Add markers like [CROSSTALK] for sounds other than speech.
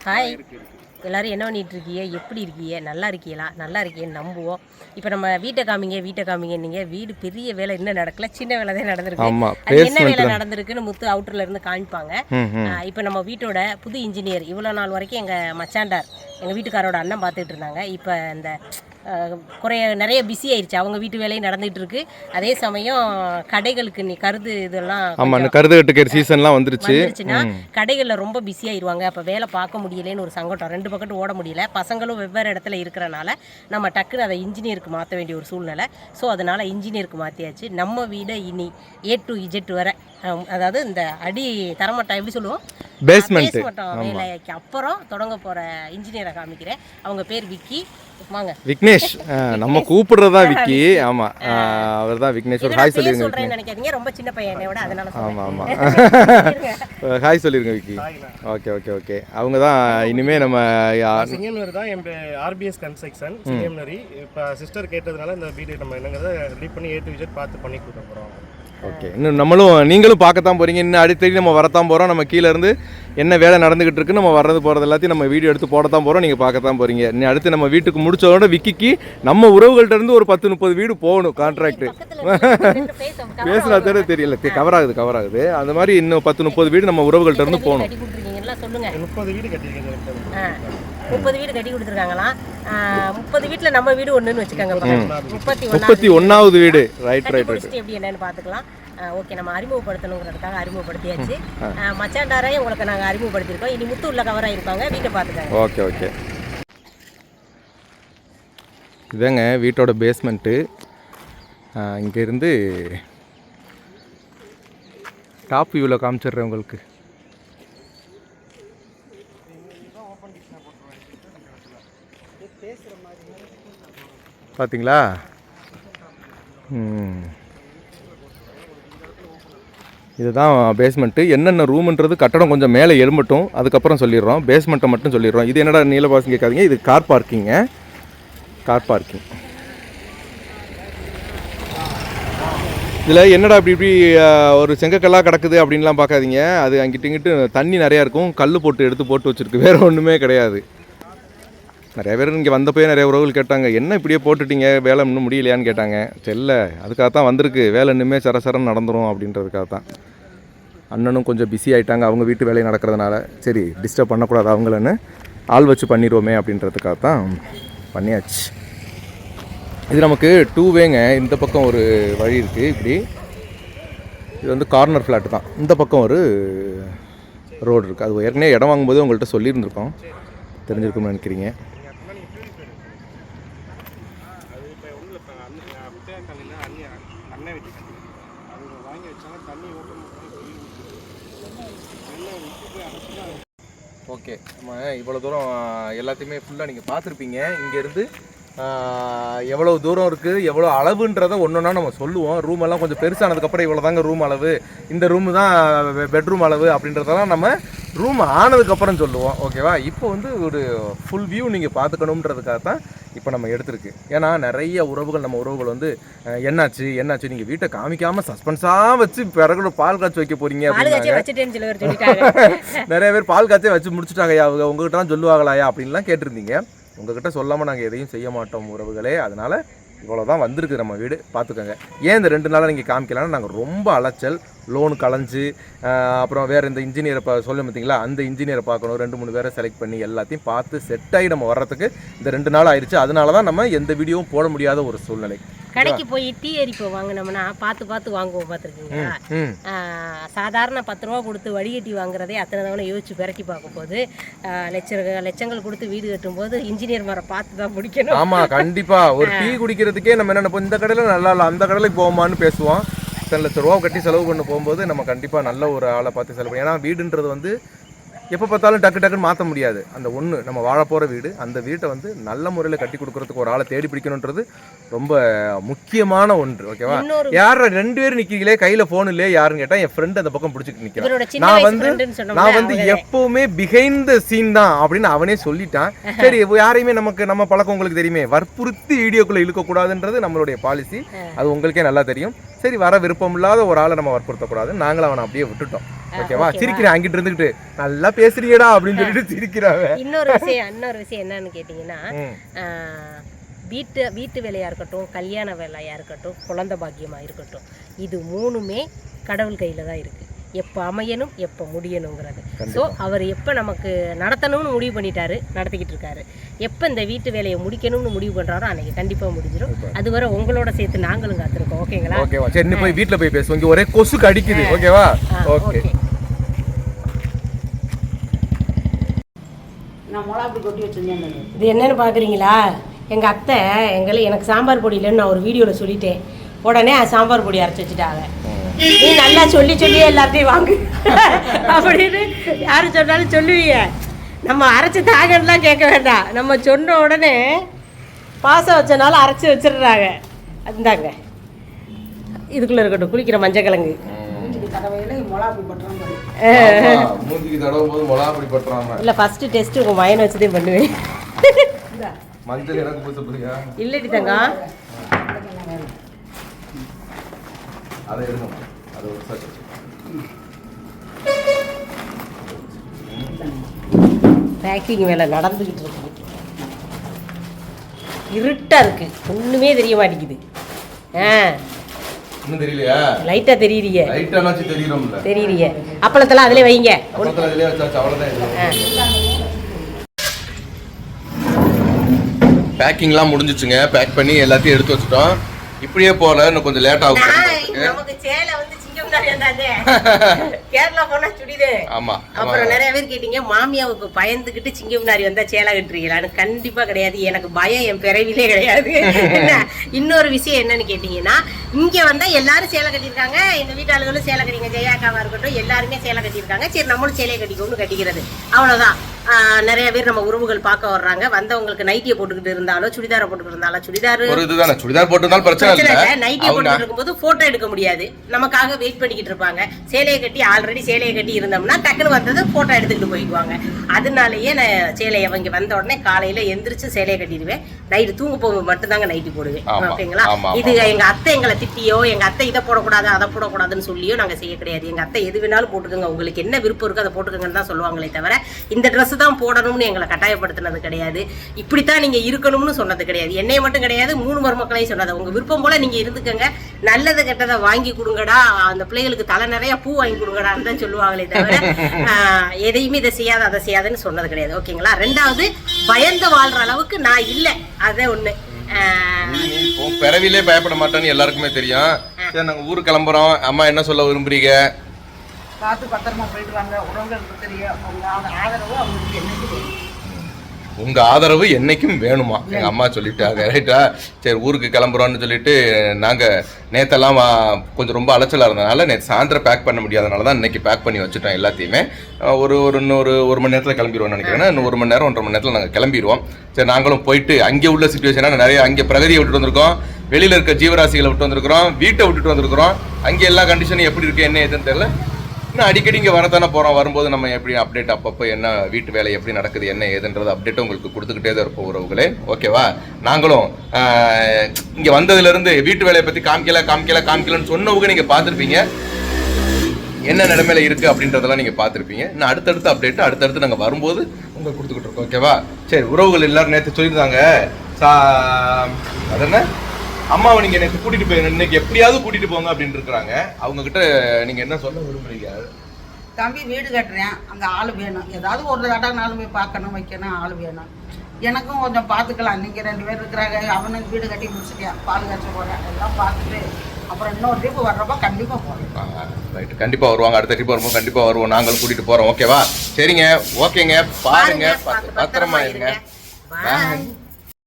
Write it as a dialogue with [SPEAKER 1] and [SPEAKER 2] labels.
[SPEAKER 1] Hi. எல்லாரும் என்ன பண்ணிட்டு இருக்கீங்க? எப்படி இருக்கீங்க? நல்லா இருக்கீங்களா? நல்லா இருக்கீங்கன்னு நம்புவோம். இப்போ நம்ம வீட்டை காமிங்க வீட்டை காமிங்க நீங்க வீடு பெரிய வேலை இன்னும் நடக்கல. சின்ன வேலை தான் நடந்திருக்கு. என்ன வேலை நடந்திருக்குன்னு முத்து அவுட்டர்ல இருந்து காமிப்பாங்க. இப்போ நம்ம வீட்டோட புது இன்ஜினியர் இவ்வளோ நாள் வரைக்கும் எங்கள் மச்சாண்டார் எங்கள் வீட்டுக்காரோட அண்ணன் பார்த்துட்டு இருந்தாங்க. இப்போ இந்த ஆஹ், குறைய நிறைய பிஸி ஆயிடுச்சு அவங்க வீட்டு வேலையும் நடந்துட்டு இருக்கு அதே சமயம் கடைகளுக்கு நீ கருது இதெல்லாம்
[SPEAKER 2] கருது கட்டுக்கிற சீசன்லாம் வந்துருச்சு.
[SPEAKER 1] கடைகளில் ரொம்ப பிஸி ஆயிடுவாங்க அப்போ வேலை பார்க்க முடியலன்னு ஒரு சங்கடம். ரெண்டு பக்கத்து ஓட முடியல. பசங்களும் வெவ்வேறு இடத்துல இருக்கிறனால நம்ம டக்குன்னு அதை இன்ஜினியருக்கு மாற்ற வேண்டிய ஒரு சூழ்நிலை. ஸோ அதனால இன்ஜினியருக்கு மாற்றியாச்சு நம்ம வீடை இனி ஏ டு இஜெட் வர அதாவது இந்த அடி தரமட்டம் எப்படி சொல்லுவோம்?
[SPEAKER 2] பேஸ்மெண்ட்
[SPEAKER 1] வேலைக்கு அப்புறம் தொடங்க போகிற இன்ஜினியரை காமிக்கிறேன். அவங்க பேர் விக்கி.
[SPEAKER 2] விக்னேஷ். நம்ம கூப்பிடுறதா விக்கி. ஆமா. அவர் தான் விக்னேஷ். ஒரு ஹாய் சொல்லிருங்க
[SPEAKER 1] நினைக்காதீங்க. ரொம்ப சின்ன பையன் என்னை விட அதனால
[SPEAKER 2] ஆமா. ஆமா. [LAUGHS] ஹாய் சொல்லிருங்க விக்கி. Okay okay okay. அவங்க தான் இனிமே நம்ம
[SPEAKER 3] சிங்கம்னரி தான் என் ஆர்பிஎஸ் கன்ஸ்ட்ரக்ஷன் சிங்கம்னரி. இப்போ சிஸ்டர் கேட்டதுனால இந்த வீடு நம்ம என்னங்கிறத ரெடி பண்ணி ஏ டு விஜெட் பார்த்து பண்ணி கொடுக்க போகிறோம்
[SPEAKER 2] ஓகே. இன்னும் நம்மளும் நீங்களும் பார்க்கத்தான் போறீங்க. இன்னும் அடிக்கடி நம்ம வரத்தான் போறோம். நம்ம கீழ இருந்து என்ன வேலை நடந்துகிட்டு இருக்கு நம்ம வர்றது போறது எல்லாத்தையும் நம்ம வீடியோ எடுத்து போடத்தான் போறோம். நீங்க பார்க்கத்தான் போறீங்க. இன்னும் அடுத்து நம்ம வீட்டுக்கு முடிச்சதோட விக்கிக்கு நம்ம உறவுகள்ட்ட இருந்து ஒரு பத்து முப்பது வீடு போகணும் கான்ட்ராக்ட் பேசுனா தவிர தெரியல. கவர் ஆகுது கவர் ஆகுது அந்த மாதிரி இன்னும் பத்து முப்பது வீடு நம்ம உறவுகள்ட்ட இருந்து போகணும்.
[SPEAKER 3] முப்பது வீடு
[SPEAKER 1] முப்பது வீடு கட்டி கொடுத்துருக்காங்களாம். முப்பது வீட்டில் நம்ம வீடு ஒன்றுன்னு வச்சுக்கோங்க முப்பத்தி
[SPEAKER 2] முப்பத்தி
[SPEAKER 1] ஒன்றாவது
[SPEAKER 2] வீடு. ரைட் ரைட்
[SPEAKER 1] எப்படி என்னன்னு பார்த்துக்கலாம் ஓகே நம்ம அறிமுகப்படுத்தணுங்கிறதுக்காக அறிமுகப்படுத்தியாச்சு. மச்சாண்டாரையும் உங்களுக்கு நாங்கள் அறிமுகப்படுத்தியிருக்கோம். இனி முத்து உள்ள கவர் ஆயிருப்பாங்க. வீட்டை பார்த்துக்காங்க
[SPEAKER 2] ஓகே ஓகே. இதாங்க வீட்டோட பேஸ்மெண்ட்டு இங்கேருந்து டாப் வியூவில் காமிச்சிடுறேன் உங்களுக்கு. பார்த்தீங்களா இதுதான் பேஸ்மெண்ட்டு என்னென்ன ரூம்ன்றது கட்டடம் கொஞ்சம் மேலே எழும்பட்டும். அதுக்கப்புறம் சொல்லிடுறோம். பேஸ்மெண்ட்டை மட்டும் சொல்லிடுறோம். இது என்னடா நீலவாசம் கேட்காதீங்க. இது கார் பார்க்கிங்க கார் பார்க்கிங் இதில் என்னடா இப்படி இப்படி ஒரு செங்கக்கல்லாக கிடக்குது அப்படின்லாம் பார்க்காதீங்க. அது அங்கிட்டு இங்கிட்டு தண்ணி நிறையா இருக்கும். கல் போட்டு எடுத்து போட்டு வச்சுருக்கு. வேறு ஒன்றுமே கிடையாது. நிறைய பேர் இங்கே வந்தப்போயே நிறைய உறவுகள் கேட்டாங்க என்ன இப்படியே போட்டுட்டீங்க? வேலை இன்னும் முடியலையான்னு கேட்டாங்க. செல்ல அதுக்காக தான் வந்திருக்கு. வேலை இன்னுமே சரசரன்னு நடந்துரும் அப்படின்றதுக்காக தான். அண்ணனும் கொஞ்சம் பிஸி ஆகிட்டாங்க அவங்க வீட்டு வேலையை நடக்கிறதுனால சரி டிஸ்டர்ப் பண்ணக்கூடாது அவங்களன்னு. ஆள் வச்சு பண்ணிடுவோமே அப்படின்றதுக்காக தான் பண்ணியாச்சு. இது நமக்கு டூ வேங்க இந்த பக்கம் ஒரு வழி இருக்குது இப்படி. இது வந்து கார்னர் ஃப்ளாட்டு தான். இந்த பக்கம் ஒரு ரோடு இருக்குது அது ஏற்கனவே இடம் வாங்கும்போது உங்கள்கிட்ட சொல்லியிருந்திருக்கோம். தெரிஞ்சிருக்கும்னு நினைக்கிறீங்க
[SPEAKER 3] அது இப்போ ஒன்றும் இப்போ அண்ணன் முத்தையாக்காலில் அண்ணன் அண்ணன் வீட்டு கட்டி அவங்க வாங்கி வச்சாங்க தண்ணி ஓப்பன்
[SPEAKER 2] ஓகே. நம்ம இவ்வளோ தூரம் எல்லாத்தையுமே ஃபுல்லாக நீங்கள் பார்த்துருப்பீங்க. இங்கேருந்து எவ்வளோ தூரம் இருக்குது எவ்வளோ அளவுன்றதை ஒன்றுனா நம்ம சொல்லுவோம். ரூம் எல்லாம் கொஞ்சம் பெருசானதுக்கப்புறம் இவ்வளோ தாங்க ரூம் அளவு. இந்த ரூம் தான் பெட்ரூம் அளவு அப்படின்றதெல்லாம் நம்ம ரூம் ஆனதுக்கப்புறம் சொல்லுவோம் ஓகேவா இப்போ வந்து ஒரு ஃபுல் வியூ நீங்கள் பார்த்துக்கணுன்றதுக்காக தான் இப்போ நம்ம எடுத்திருக்கு. ஏன்னா நிறைய உறவுகள் நம்ம உறவுகள் வந்து என்னாச்சு என்னாச்சு நீங்கள் வீட்டை காமிக்காமல் சஸ்பென்ஸாக வச்சு பிறகு பால் காய்ச்சி வைக்க போகிறீங்க
[SPEAKER 1] சொல்லிட்டாங்க. [LAUGHS]
[SPEAKER 2] நிறைய பேர் பால் காய்ச்சே வச்சு முடிச்சுட்டாங்கய்யா அவங்க உங்ககிட்ட தான் சொல்லுவாங்களாயா அப்படின்லாம் கேட்டிருந்தீங்க. உங்ககிட்ட சொல்லாமல் நாங்கள் எதையும் செய்ய மாட்டோம் உறவுகளே. அதனால இவ்வளோ தான் வந்திருக்கு நம்ம வீடு. பார்த்துக்கோங்க. ஏன் இந்த ரெண்டு நாளாக நீங்கள் காமிக்கலாம்னா நாங்கள் ரொம்ப அலைச்சல். லோன் கலைஞ்சு அப்புறம் வேறு இந்த இன்ஜினியரை பா சொல்ல பார்த்தீங்களா? அந்த இன்ஜினியரை பார்க்கணும். ரெண்டு மூணு பேரை செலக்ட் பண்ணி எல்லாத்தையும் பார்த்து செட் ஆகி நம்ம வர்றதுக்கு இந்த ரெண்டு நாள் ஆயிடுச்சு. அதனால தான் நம்ம எந்த வீடியோவும் போட முடியாத ஒரு சூழ்நிலை.
[SPEAKER 1] கடைக்கு போய் டீ அரிப்பை வாங்கினோம்னா பார்த்து பார்த்து வாங்குவோம் பார்த்துருக்கீங்களா? சாதாரண பத்து ரூபா கொடுத்து வடிகட்டி வாங்குறதே அத்தனை தவணை யோசிச்சு பிறக்கி பார்க்கும்போது லட்ச லட்சங்கள் கொடுத்து வீடு கட்டும்போது இன்ஜினியர் மரம் பார்த்து தான் பிடிக்கணும்
[SPEAKER 2] ஆமா கண்டிப்பா. ஒரு டீ குடிக்கிறதுக்கே நம்ம என்ன நினைப்போம்? இந்த கடையில நல்லா இல்லை அந்த கடையில போவோமான்னு பேசுவோம். இத்தனை லட்ச ரூபா கட்டி செலவு பண்ண போகும்போது நம்ம கண்டிப்பா நல்ல ஒரு ஆளை பார்த்து செலவு ஏன்னா வீடுன்றது வந்து எப்போ பார்த்தாலும் டக்கு டக்குன்னு மாற்ற முடியாது. அந்த ஒன்று நம்ம வாழ போகிற வீடு அந்த வீட்டை வந்து நல்ல முறையில் கட்டி கொடுக்கறதுக்கு ஒரு ஆளை தேடி பிடிக்கணுன்றது ரொம்ப முக்கியமான ஒன்று ஓகேவா யார் ரெண்டு பேரும் நிற்கிறீங்களே கையில் ஃபோன் இல்லையே யாருன்னு கேட்டால் என் ஃப்ரெண்ட் அந்த பக்கம் பிடிச்சிட்டு நிற்கிறான் நான் வந்து- நான் வந்து எப்பவுமே பிஹைண்ட் த சீன் தான் அப்படின்னு அவனே சொல்லிட்டான். [LAUGHS] சரி யாரையுமே நமக்கு நம்ம பழக்கம் உங்களுக்கு தெரியுமே வற்புறுத்தி வீடியோக்குள்ள இழுக்கக்கூடாதுன்றது நம்மளுடைய பாலிசி அது உங்களுக்கே நல்லா தெரியும். சரி வர விருப்பம் இல்லாத ஒரு ஆளை நம்ம வற்புறுத்தக்கூடாது நாங்களும் அவனை அப்படியே விட்டுட்டோம். ஓகேவா. சிரிக்கிறேன் அங்கிட்டு இருந்துகிட்டு. நல்லா பேசுறீங்கடா அப்படின்னு சொல்லிட்டு சிரிக்கிறாங்க
[SPEAKER 1] இன்னொரு விஷயம் இன்னொரு விஷயம் என்னன்னு கேட்டிங்கன்னா [LAUGHS] வீட்டு வீட்டு வேலையாக இருக்கட்டும் கல்யாண வேலையாக இருக்கட்டும் குழந்தை பாக்கியமாக இருக்கட்டும் இது மூணுமே கடவுள் கையில் தான் இருக்குது எப்போ அமையணும் எப்போ முடியணுங்கிறது. ஸோ அவர் எப்போ நமக்கு நடத்தணும்னு முடிவு பண்ணிட்டாரு நடத்திக்கிட்டு இருக்காரு. எப்போ இந்த வீட்டு வேலையை முடிக்கணும்னு முடிவு பண்ணுறாரோ அன்னைக்கு கண்டிப்பாக முடிஞ்சிடும் அதுவரை உங்களோட சேர்த்து நாங்களும் காத்திருக்கோம் ஓகேங்களா?
[SPEAKER 2] ஓகேவா சரி போய் வீட்ல போய் பேசுவோம். இங்க ஒரே கொசுக்கு அடிக்குது. ஓகேவா? ஓகே.
[SPEAKER 1] இது என்னன்னு பார்க்குறீங்களா எங்கள் அத்தை எங்களை எனக்கு சாம்பார் பொடி இல்லைன்னு நான் ஒரு வீடியோவில் சொல்லிட்டேன். உடனே சாம்பார் பொடி அரைச்சி வச்சுட்டாங்க. நீ நல்லா சொல்லி சொல்லி எல்லாத்தையும் வாங்கு. அப்படின்னு யார் சொன்னாலும் சொல்லுவீங்க. நம்ம அரைச்சி தாகன்லாம் கேட்க வேண்டாம். நம்ம சொன்ன உடனே பாசம் வச்சனால அரைச்சி வச்சிடுறாங்க. இந்தாங்க இதுக்குள்ளே இருக்கட்டும் குளிக்கிற மஞ்சக்கிழங்கு இல்லை ஃபஸ்ட்டு டெஸ்ட்டு உங்கள் மயனை வச்சுதே பண்ணுவேன்.
[SPEAKER 2] மஞ்சள் எனக்கு
[SPEAKER 1] இல்லடி தங்கம்.
[SPEAKER 2] அதை எடுங்க அது ஒரு சட்டு
[SPEAKER 1] பேக்கிங் வேலை நடந்துக்கிட்டு இருக்கு இருட்டாக இருக்கு. ஒன்றுமே தெரிய மாட்டேங்குது. ஆ.
[SPEAKER 2] இன்னும் தெரியலையா?
[SPEAKER 1] லைட்டாக தெரியுறீங்க
[SPEAKER 2] லைட்டானாச்சும் தெரியுறோம்ல
[SPEAKER 1] அப்பளத்தெல்லாம் அதிலே வைங்க.
[SPEAKER 2] பக்கத்துல இதுலயே வச்சாச்சு.
[SPEAKER 1] ஆ.
[SPEAKER 2] பேக்கிங்லாம் முடிஞ்சிச்சுங்க. பேக் பண்ணி எல்லாத்தையும் எடுத்து வச்சுட்டோம். இப்படியே போல இன்னும் கொஞ்சம் லேட் ஆகும்.
[SPEAKER 1] நமக்கு சேலை வந்து சிங்கம் தான் [LAUGHS] கேரளா போனா சுடிதே.
[SPEAKER 2] ஆமா
[SPEAKER 1] அப்புறம் நிறைய பேர் கேட்டீங்க மாமியாவுக்கு பயந்துகிட்டு சிங்கம்னாரி வந்தா சேலை கட்டுறீங்களான்னு கண்டிப்பா கிடையாது. எனக்கு பயம் என் பிறவிலே கிடையாது. [LAUGHS] என்ன? இன்னொரு விஷயம் என்னன்னு கேட்டீங்கன்னா இங்க வந்தா எல்லாரும் சேலை கட்டியிருக்காங்க. எங்க வீட்டாளுகளும் சேலை கட்டிங்க ஜெயாக்காவா இருக்கட்டும் எல்லாருமே சேலை கட்டியிருக்காங்க. சரி நம்மளும் சேலையை கட்டிக்கணும்னு கட்டிக்கிறது. அவ்வளவுதான். நிறைய பேர் நம்ம உறவுகள் பார்க்க வர்றாங்க. வந்தவங்களுக்கு நைட்டியை போட்டுக்கிட்டு இருந்தாலும் சுடிதாரை போட்டுக்கிட்டு இருந்தாலும் சுடிதார்
[SPEAKER 2] ஒரு இதுதானே? சுடிதார் போட்டிருந்தாலும் பிரச்சனை இல்ல.
[SPEAKER 1] இல்லை. நைட்டி
[SPEAKER 2] அவங்க
[SPEAKER 1] போட்டு இருக்கும்போது போட்டோ எடுக்க முடியாது. நமக்காக வெயிட் பண்ணிக்கிட்டு இருப்பாங்க. சேலையை கட்டி ஆல்ரெடி சேலையை கட்டி இருந்தோம்னா டக்குன்னு வந்தது போட்டோ எடுத்துக்கிட்டு போயிக்குவாங்க அதனாலயே நான் சேலையை அவங்க வந்த உடனே காலையில எந்திரிச்சு சேலையை கட்டிடுவேன். நைட்டு தூங்க போகும்போது மட்டும்தாங்க நைட்டி போடுவேன். ஓகேங்களா? இது எங்க அத்தை எங்களை திட்டியோ எங்க அத்தை இதை போடக்கூடாது அதை போடக்கூடாதுன்னு சொல்லியோ நாங்க செய்ய கிடையாது. எங்க அத்தை எது வேணாலும் போட்டுக்கோங்க. உங்களுக்கு என்ன விருப்பம் இருக்கோ அதை போட்டுக்கோங்கன்னு தான் சொல்லுவாங்களே தவிர இந்த Dress தான் போடணும்னு எங்களை கட்டாயப்படுத்தினது கிடையாது. இப்படித்தான் நீங்க இருக்கணும்னு சொன்னது கிடையாது. என்னைய மட்டும் கிடையாது மூணு மருமக்களையும் சொன்னது. உங்க விருப்பம் போல நீங்க இருந்துக்கங்க. நல்லது கெட்டதை வாங்கி கொடுங்கடா. அந்த பிள்ளைகளுக்கு தலை நிறைய பூ வாங்கி கொடுங்கடான்னு தான் சொல்லுவாங்களே தவிர எதையுமே இதை செய்யாத அதை செய்யாதுன்னு சொன்னது கிடையாது. ஓகேங்களா? ரெண்டாவது பயந்து வாழ்ற அளவுக்கு நான் இல்லை. அதே
[SPEAKER 2] உன் பிறவிலே பயப்பட மாட்டேன்னு எல்லாருக்குமே தெரியும். சரி நாங்க ஊருக்கு கிளம்புறோம். அம்மா என்ன சொல்ல விரும்புறீங்க?
[SPEAKER 4] பார்த்து பத்திரமா போயிட்டு வாங்க உறவுகளுக்கு அவங்க ஆதரவு அவங்களுக்கு என்னைக்கு வேணும்?
[SPEAKER 2] உங்க ஆதரவு என்னைக்கும் வேணுமா? எங்க அம்மா சொல்லிட்டாங்க ரைட்டா சரி ஊருக்கு கிளம்புறோம்னு சொல்லிட்டு நாங்க நேத்தெல்லாம் வா- கொஞ்சம் ரொம்ப அலைச்சலா இருந்தனால நேற்று சாயந்தரம் பேக் பண்ண முடியாதனால தான் இன்னைக்கு பேக் பண்ணி வச்சுட்டோம் எல்லாத்தையுமே. ஒரு ஒரு இன்னொரு ஒரு மணி நேரத்தில் கிளம்பிடுவோம் நினைக்கிறேன் இன்னும் ஒரு மணி நேரம் ஒன்றரை மணி நேரத்தில் நாங்கள் கிளம்பிடுவோம். சரி நாங்களும் போயிட்டு அங்கே உள்ள சுச்சுவேஷனாக நிறைய அங்கே பிரகதியை விட்டுட்டு வந்திருக்கோம். வெளியில் இருக்க ஜீவராசிகளை விட்டு வந்திருக்கிறோம். வீட்டை விட்டுட்டு வந்திருக்கிறோம். அங்கே எல்லா கண்டிஷனும் எப்படி இருக்கு என்ன ஏதுன்னு தெரியல. இன்னும் அடிக்கடி இங்கே வரதானே போகிறோம் வரும்போது நம்ம எப்படி அப்டேட் அப்பப்போ என்ன வீட்டு வேலை எப்படி நடக்குது என்ன ஏதுன்றது அப்டேட் உங்களுக்கு கொடுத்துக்கிட்டே தான் இருப்போம் உறவுகளே. ஓகேவா நாங்களும் இங்கே வந்ததுலேருந்து வீட்டு வேலையை பற்றி காமிக்கல காமிக்கல காமிக்கலன்னு சொன்னவங்க நீங்கள் பார்த்துருப்பீங்க. என்ன நிலைமையில இருக்கு அப்படின்றதெல்லாம் நீங்கள் பார்த்துருப்பீங்க. இன்னும் அடுத்தடுத்த அப்டேட் அடுத்தடுத்து நாங்கள் வரும்போது உங்களுக்கு கொடுத்துக்கிட்டு இருக்கோம். ஓகேவா சரி உறவுகள் எல்லாரும் நேற்று சொல்லியிருந்தாங்க. சா அது என்ன அம்மாவை நீங்க நேற்று கூட்டிட்டு போய் இன்னைக்கு எப்படியாவது கூட்டிட்டு போங்க அப்படின்னு இருக்கிறாங்க. அவங்க கிட்ட நீங்க என்ன சொல்ல விரும்புறீங்க?
[SPEAKER 4] தம்பி வீடு கட்டுறேன். அங்கே ஆள் வேணும். ஏதாவது ஒரு தடவை நாளும் போய் பார்க்கணும் வைக்கணும் ஆள் வேணும். எனக்கும் கொஞ்சம் பார்த்துக்கலாம். நீங்கள் ரெண்டு பேர் இருக்கிறாங்க. அவனுக்கு வீடு கட்டி முடிச்சிட்டேன். பால் காய்ச்ச போகிறேன் எல்லாம் பார்த்துட்டு அப்புறம் இன்னொரு ட்ரிப்பு வர்றப்ப கண்டிப்பாக போகிறேன்
[SPEAKER 2] ரைட் கண்டிப்பா வருவாங்க. அடுத்த ட்ரிப் வரும்போது கண்டிப்பா வருவோம். நாங்களும் கூட்டிட்டு போறோம். ஓகேவா சரிங்க. ஓகேங்க பாருங்க. பத்திரமா இருங்க.